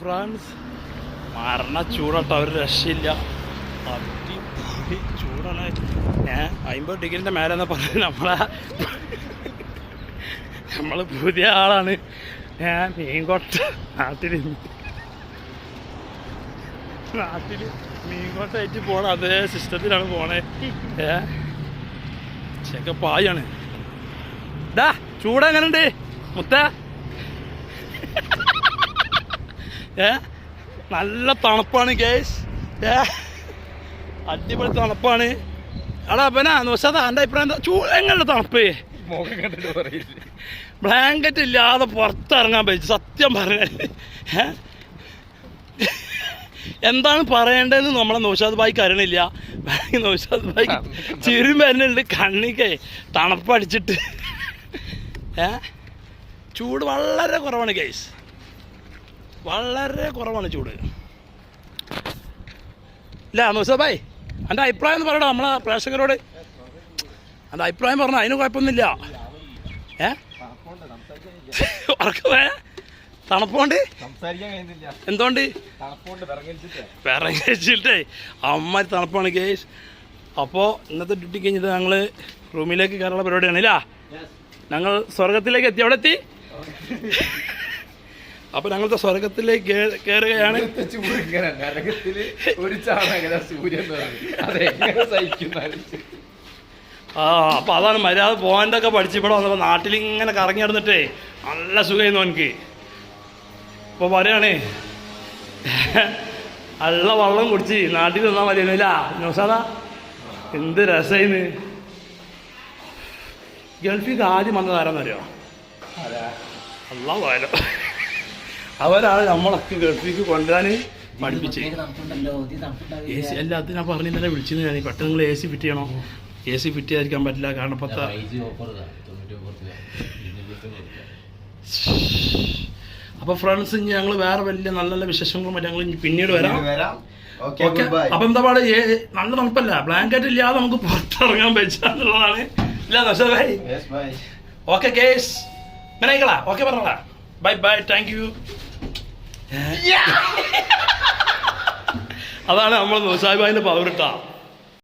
France. മരണ ചൂടട്ടോ ഒരു രക്ഷയില്ല. അടിപൊളി ചൂടാണ്. ഏ അമ്പത് ഡിഗ്രീന്റെ മേലെ എന്ന് പറഞ്ഞ് നമ്മളെ നമ്മൾ പുതിയ ആളാണ്. ഞാൻ മീൻകോട്ട നാട്ടിൽ നാട്ടിൽ മീൻകോട്ടായിട്ട് പോണ അതേ സിസ്റ്റത്തിലാണ് പോണേ. ഏ? ചെക്ക പായാണ്. ഡാ ചൂടെങ്ങനുണ്ട്? മുത്ത. ഏ? നല്ല തണുപ്പാണ് കേസ് ഏ? അടിപൊളി തണുപ്പാണ്. എടാ പിന്നെ നോശാ എന്റെ അഭിപ്രായം എന്താ? ചൂ എങ്ങനെ തണുപ്പ്? ബ്ലാങ്കറ്റ് ഇല്ലാതെ പുറത്തിറങ്ങാൻ പറ്റും സത്യം പറഞ്ഞാൽ എന്താണ് പറയേണ്ടതെന്ന് നമ്മളെ നൗഷാദ് ഭായിക്ക് അറിയണില്ല. നോശാദ് നൗഷാദ് ഭായി ചിരി വരുന്നുണ്ട് കണ്ണിക്കേ തണുപ്പടിച്ചിട്ട്. ഏ? ചൂട് വളരെ കുറവാണ് ഗൈസ് വളരെ കുറവാണ് ചൂട്. ഇല്ല ഭായ് എന്റെ അഭിപ്രായം എന്ന് പറയണോ നമ്മളെ പ്രേക്ഷകരോട്. എന്റെ അഭിപ്രായം പറഞ്ഞ അതിന് കുഴപ്പമൊന്നുമില്ല. ഏ? ഉറക്കമേ തണുപ്പോണ്ട്? എന്തുകൊണ്ട്? വെച്ചിട്ടേ അമ്മ തണുപ്പാണ് കേസ് അപ്പോൾ ഇന്നത്തെ ഡ്യൂട്ടി കഴിഞ്ഞിട്ട് ഞങ്ങൾ റൂമിലേക്ക് കയറാനുള്ള പരിപാടിയാണ് ഇല്ല? ഞങ്ങൾ സ്വർഗത്തിലേക്ക് എത്തി. അവിടെ എത്തി അപ്പോൾ ഞങ്ങളുടെ സ്വർഗത്തിലേക്ക് കേറുകയാണ്. കയറുകയാണ് ഒരു സൂര്യൻ. അതെങ്ങനെ ആ അപ്പൊ അതാണ് മര്യാദ പോയിന്റൊക്കെ പഠിച്ച് ഇവിടെ വന്നപ്പോൾ നാട്ടിൽ ഇങ്ങനെ കറങ്ങി നടന്നിട്ടേ നല്ല സുഖമായിരുന്നു എനിക്ക് ഇപ്പോൾ പറയണേ നല്ല വെള്ളം കുടിച്ച് നാട്ടിൽ നിന്നാൽ മതിയായിരുന്നു ഇല്ല നൗസാദാ എന്ത് രസമായിന്ന് ഗൾഫിൽ ആദ്യം വന്നതാരെന്നറിയോ അല്ല പോയാലോ അവരാണ് നമ്മളൊക്കെ ഗൾഫിലേക്ക് കൊണ്ടുവരാൻ പഠിപ്പിച്ചത് എ സി പറഞ്ഞു അത് ഞാൻ പറഞ്ഞ ഇന്നലെ വിളിച്ചു ഞാൻ. പെട്ടെന്ന് നിങ്ങൾ എ സി ഫിറ്റ് ചെയ്യണോ? എ സി ഫിറ്റ് ചെയ്യാതിരിക്കാൻ പറ്റില്ല കാരണം പത്ത അപ്പൊ ഫ്രണ്ട്സ് ഇനി ഞങ്ങൾ വേറെ വലിയ നല്ല നല്ല വിശേഷങ്ങളും മറ്റും ഞങ്ങൾ ഇനി പിന്നീട് വരാം. വരാം. ഓക്കെ അപ്പൊ എന്താ പാട്? നല്ല തണുപ്പല്ല? ബ്ലാങ്കറ്റ് ഇല്ലാതെ നമുക്ക് പുറത്തിറങ്ങാൻ പറ്റാന്നുള്ളതാണ് ഇല്ല ബൈ. ഓക്കെ കേസ് ഇങ്ങനെ ഓക്കെ പറഞ്ഞോളാം. ബൈ ബൈ താങ്ക് യു അതാണ് നമ്മൾ നൂസാഹിബായിന്റെ പവർ ഇട്ടാ